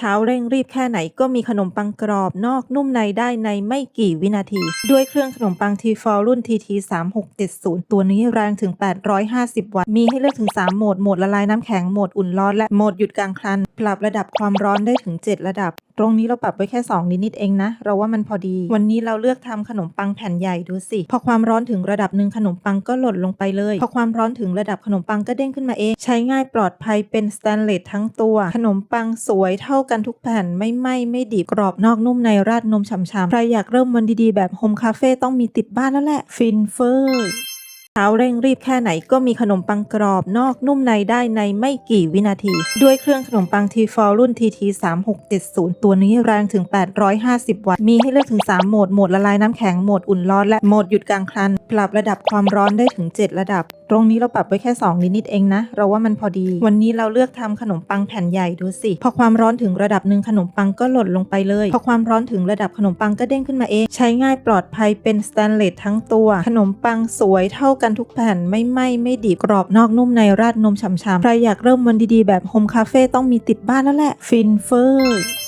เช้าเร่งรีบแค่ไหนก็มีขนมปังกรอบนอกนุ่มในได้ในไม่กี่วินาที ด้วยเครื่องขนมปังทีฟอลรุ่น TT 3 6 7 0ตัวนี้แรงถึง 850 วัตต์มีให้เลือกถึง 3 โหมด โหมดละลายน้ำแข็ง โหมดอุ่นร้อนและโหมดหยุดกลางครัน ปรับระดับความร้อนได้ถึง 7 ระดับ ตรงนี้เราปรับไว้แค่ 2 นิดๆเองนะ เราว่ามันพอดี วันนี้เราเลือกทำขนมปังแผ่นใหญ่ดูสิ พอความร้อนถึงระดับหนึ่งขนมปังก็หล่นลงไปเลย พอความร้อนถึงระดับขนมปังก็เด้งขึ้นมาเอง ใช้ง่ายปลอดภัยเป็นสแตนเลสทั้งตัว ขนมปังสวยเท่ากันทุกแผ่นไม่ไหม้ไม่ดิบกรอบนอกนุ่มในราดนมฉ่ำๆใครอยากเริ่มวันดีๆ แบบโฮมคาเฟ่ต้องมีติดบ้านแล้วแหละฟินเฟอร์ เช้าเร่งรีบแค่ไหนก็มีขนมปังกรอบนอกนุ่มในได้ในไม่กี่วินาที ด้วยเครื่องขนมปังทีฟอลรุ่น TT 3 6 7 0 ตัวนี้แรงถึง 850 วัตต์ มีให้เลือกถึง 3 โหมด โหมดละลายน้ำแข็ง โหมดอุ่นร้อน และโหมดหยุดกลางคัน ปรับระดับความร้อนได้ถึง 7 ระดับ ตรงนี้เราปรับไว้แค่ 2 นิดๆเองนะ เราว่ามันพอดี วันนี้เราเลือกทำขนมปังแผ่นใหญ่ดูสิ พอความร้อนถึงระดับหนึ่งขนมปังก็หล่นลงไปเลย พอความร้อนถึงระดับขนมปังก็เด้งขึ้นมาเอง ใช้ง่ายปลอดภัยเป็นสแตนเลสทั้งตัว ขนมปังสวยเท่ากันทุกแผ่นไม่ไหม้ไม่ดิบกรอบนอกนุ่มในราดนมฉ่ำๆ ใครอยากเริ่มวันดีๆ แบบโฮมคาเฟ่ต้องมีติดบ้านแล้วแหละ ฟินเฟอร์